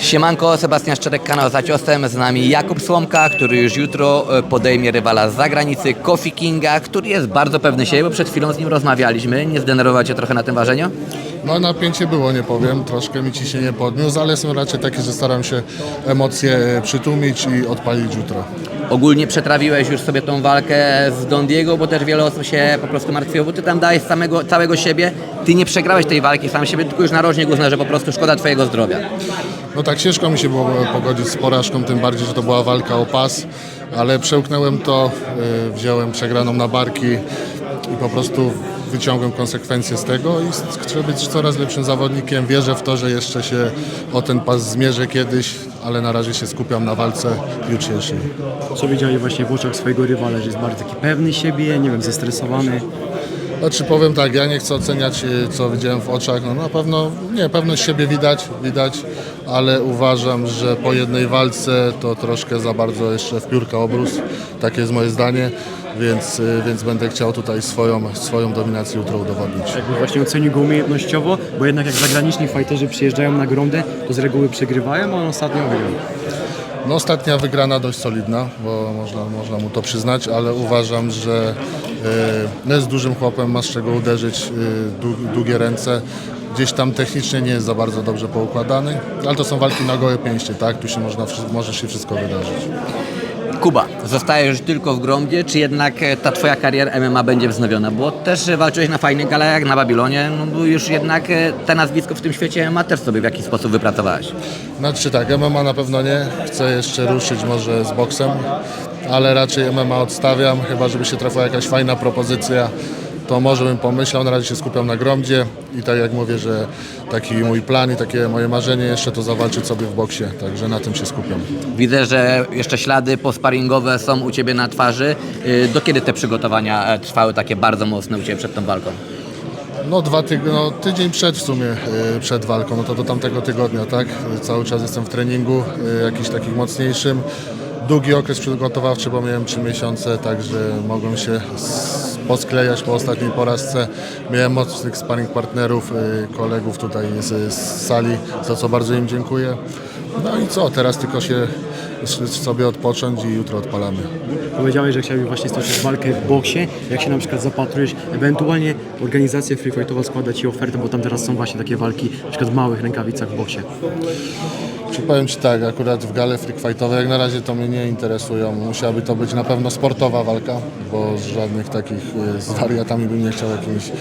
Siemanko, Sebastian Szczerek, kanał za ciosem, z nami Jakub Słomka, który już jutro e, podejmie rywala z zagranicy, Kofi Kinga, który jest bardzo pewny siebie, bo przed chwilą z nim rozmawialiśmy. Nie zdenerwował Cię trochę na tym ważeniu? No napięcie było, nie powiem, troszkę mi ciśnienie podniósł, ale są raczej takie, że staram się emocje e, przytłumić i odpalić jutro. Ogólnie przetrawiłeś już sobie tą walkę z Don Diego, bo też wiele osób się po prostu martwiło, bo Ty tam dałeś samego, całego siebie, Ty nie przegrałeś tej walki sam siebie, tylko już narożnik uznał, że po prostu szkoda Twojego zdrowia. No tak ciężko mi się było pogodzić z porażką, tym bardziej, że to była walka o pas, ale przełknąłem to, e, wziąłem przegraną na barki i po prostu wyciągłem konsekwencje z tego i chcę być coraz lepszym zawodnikiem. Wierzę w to, że jeszcze się o ten pas zmierzę kiedyś, ale na razie się skupiam na walce jutrzejszej. Co widziałeś właśnie w oczach swojego rywala, że jest bardzo taki pewny siebie, nie wiem, zestresowany. Znaczy powiem tak, ja nie chcę oceniać e, co widziałem w oczach, no na pewno, nie, pewność siebie widać, widać, ale uważam, że po jednej walce to troszkę za bardzo jeszcze w piórka obrósł, takie jest moje zdanie, więc, e, więc będę chciał tutaj swoją, swoją dominację jutro udowodnić. Jakby właśnie ocenił go umiejętnościowo, bo jednak jak zagraniczni fajterzy przyjeżdżają na gromdę, to z reguły przegrywają, a on ostatnio wygrał. No ostatnia wygrana dość solidna, bo można, można mu to przyznać, ale uważam, że e, no jest dużym chłopem, ma z czego uderzyć, dłu- długie ręce. Gdzieś tam technicznie nie jest za bardzo dobrze poukładany, ale to są walki na gołe pięście, tak? Tu się można, może się wszystko wydarzyć. Kuba, zostajesz tylko w Gromdzie, czy jednak e, ta Twoja kariera MMA będzie wznowiona? Bo też e, walczyłeś na fajnych galach na Babilonie, no bo już jednak e, te nazwisko w tym świecie MMA też sobie w jakiś sposób wypracowałeś. Znaczy tak, MMA na pewno nie, chcę jeszcze ruszyć może z boksem, ale raczej MMA odstawiam, chyba żeby się trafiła jakaś fajna propozycja, to może bym pomyślał, na razie się skupiam na Gromdzie i tak jak mówię, że taki mój plan i takie moje marzenie jeszcze to zawalczyć sobie w boksie, także na tym się skupiam. Widzę, że jeszcze ślady posparingowe są u Ciebie na twarzy. Y, Do kiedy te przygotowania e, trwały takie bardzo mocne u Ciebie przed tą walką? No dwa tyg- no, tydzień przed w sumie, y, przed walką, no to do tamtego tygodnia, tak? Cały czas jestem w treningu, y, jakiś takim mocniejszym. Długi okres przygotowawczy, bo miałem 3 miesiące, także mogłem się posklejać po ostatniej porażce. Miałem mocnych sparring partnerów, y, kolegów tutaj z, z sali, za co bardzo im dziękuję. No i co, teraz tylko się sobie odpocząć i jutro odpalamy. Powiedziałeś, że chciałbyś właśnie stoczyć walkę w boksie. Jak się na przykład zapatrujesz, ewentualnie organizacja Free Fightowa składa Ci ofertę, bo tam teraz są właśnie takie walki, na przykład w małych rękawicach w boksie. Czy powiem Ci tak, akurat w gale freak fightowe jak na razie to mnie nie interesują. Musiałaby to być na pewno sportowa walka, bo z żadnych takich y, z wariatami bym nie chciał jakimiś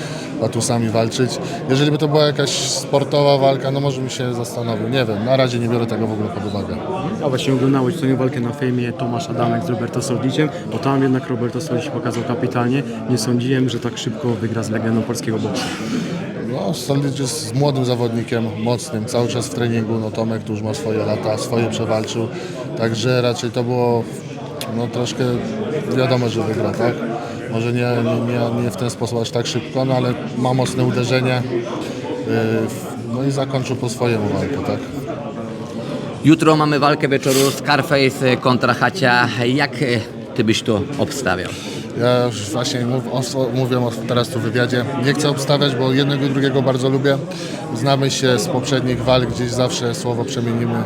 patusami walczyć. Jeżeli by to była jakaś sportowa walka, no może bym się zastanowił. Nie wiem, na razie nie biorę tego w ogóle pod uwagę. A właśnie oglądałeś ostatnią walkę na fejmie Tomasz Adamek z Roberto Soldiciem, bo tam jednak Roberto Soldic pokazał kapitalnie. Nie sądziłem, że tak szybko wygra z legendą polskiego boksu. No, Solidz jest młodym zawodnikiem, mocnym, cały czas w treningu. No Tomek tu już ma swoje lata, swoje przewalczył. Także raczej to było no, troszkę wiadomo, że wygra, tak? Może nie, nie, nie, w ten sposób aż tak szybko, no ale ma mocne uderzenie. Yy, no i zakończył po swojemu walkę, tak? Jutro mamy walkę wieczoru Scarface kontra Hacia. Jak Ty byś to obstawiał? Ja już właśnie mów, o, mówię teraz tu w wywiadzie. Nie chcę obstawiać, bo jednego i drugiego bardzo lubię. Znamy się z poprzednich walk, gdzieś zawsze słowo przemienimy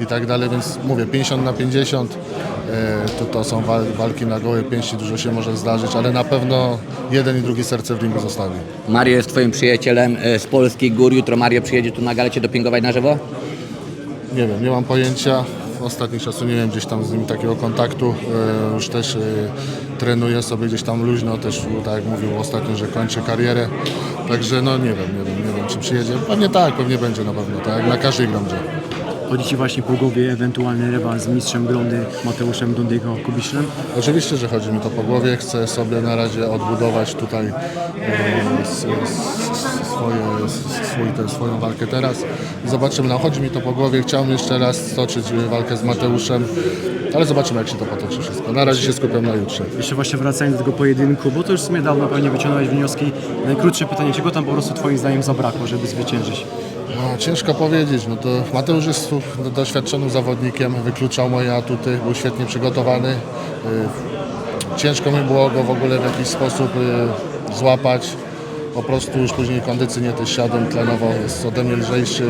i tak dalej, więc mówię 50 na 50. E, to, to są wal, walki na gołe pięści, dużo się może zdarzyć, ale na pewno jeden i drugi serce w ringu zostawi. Mario jest Twoim przyjacielem e, z polskich gór. Jutro Mario przyjedzie tu na galę Cię dopingować na żywo? Nie wiem, nie mam pojęcia. W ostatnim czasu nie miałem gdzieś tam z nim takiego kontaktu. E, już też e, trenuję sobie gdzieś tam luźno, też tak jak mówił ostatnio, że kończę karierę. Także no nie wiem, nie wiem, nie wiem czy przyjedzie. Pewnie tak, pewnie będzie na pewno, tak na każdej gromdzie. Chodzi Ci właśnie po głowie ewentualny rewans z mistrzem Grondy Mateuszem Dondygo Kubiszem? Oczywiście, że chodzi mi to po głowie. Chcę sobie na razie odbudować tutaj e, s, s, swoje, swój, swoją walkę teraz. Zobaczymy. No, chodzi mi to po głowie. Chciałbym jeszcze raz stoczyć walkę z Mateuszem, ale zobaczymy, jak się to potoczy wszystko. Na razie się skupiam na jutrze. Jeszcze właśnie wracając do tego pojedynku, bo to już w sumie dawno pewnie wyciągnąłeś wnioski. Najkrótsze pytanie, czego tam po prostu Twoim zdaniem zabrakło, żeby zwyciężyć? No, ciężko powiedzieć. No to Mateusz jest doświadczonym zawodnikiem, wykluczał moje atuty, był świetnie przygotowany. Y, Ciężko mi było go w ogóle w jakiś sposób y, złapać. Po prostu już później kondycyjnie też siadłem tlenowo, jest ode mnie lżejszy.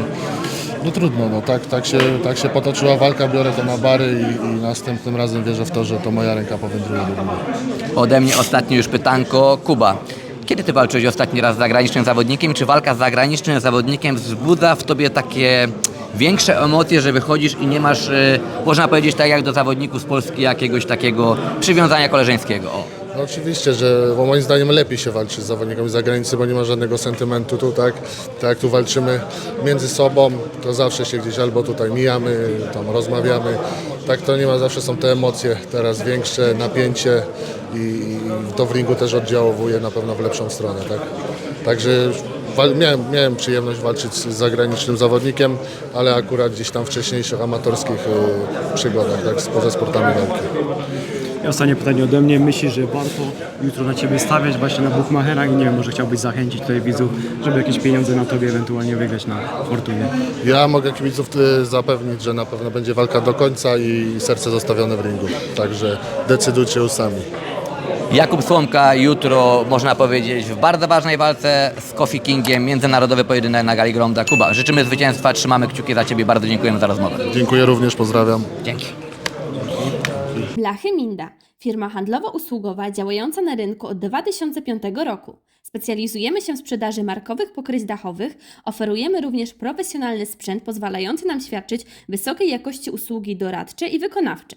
No trudno, no tak, tak, się, tak się potoczyła walka, biorę to na bary i, i następnym razem wierzę w to, że to moja ręka powędruje do góry. Ode mnie ostatnie już pytanko. Kuba, kiedy ty walczyłeś ostatni raz z zagranicznym zawodnikiem? Czy walka z zagranicznym zawodnikiem wzbudza w tobie takie większe emocje, że wychodzisz i nie masz, e, można powiedzieć tak jak do zawodników z Polski, jakiegoś takiego przywiązania koleżeńskiego? O. No oczywiście, że moim zdaniem lepiej się walczy z zawodnikami z zagranicy, bo nie ma żadnego sentymentu tu, tak? Tak tu walczymy między sobą, to zawsze się gdzieś albo tutaj mijamy, tam rozmawiamy. Tak to nie ma, zawsze są te emocje teraz większe, napięcie i, to w ringu też oddziałuje na pewno w lepszą stronę, tak? Także miałem, miałem przyjemność walczyć z zagranicznym zawodnikiem, ale akurat gdzieś tam wcześniejszych amatorskich y, przygodach, tak? Poza sportami walki. I ostatnie pytanie ode mnie. Myślisz, że warto jutro na Ciebie stawiać właśnie na Buchmacherach i nie wiem, może chciałbyś zachęcić tutaj widzów, żeby jakieś pieniądze na Tobie ewentualnie wygrać na Fortunie? Ja mogę kibiców y, zapewnić, że na pewno będzie walka do końca i serce zostawione w ringu. Także decydujcie sami. Jakub Słomka jutro, można powiedzieć, w bardzo ważnej walce z Kofi Kingiem, międzynarodowy pojedynek na Gali Gronda. Kuba, życzymy zwycięstwa, trzymamy kciuki za Ciebie, bardzo dziękujemy za rozmowę. Dziękuję również, pozdrawiam. Dzięki. Blachy Minda, firma handlowo-usługowa działająca na rynku od 2005 roku. Specjalizujemy się w sprzedaży markowych pokryć dachowych, oferujemy również profesjonalny sprzęt pozwalający nam świadczyć wysokiej jakości usługi doradcze i wykonawcze.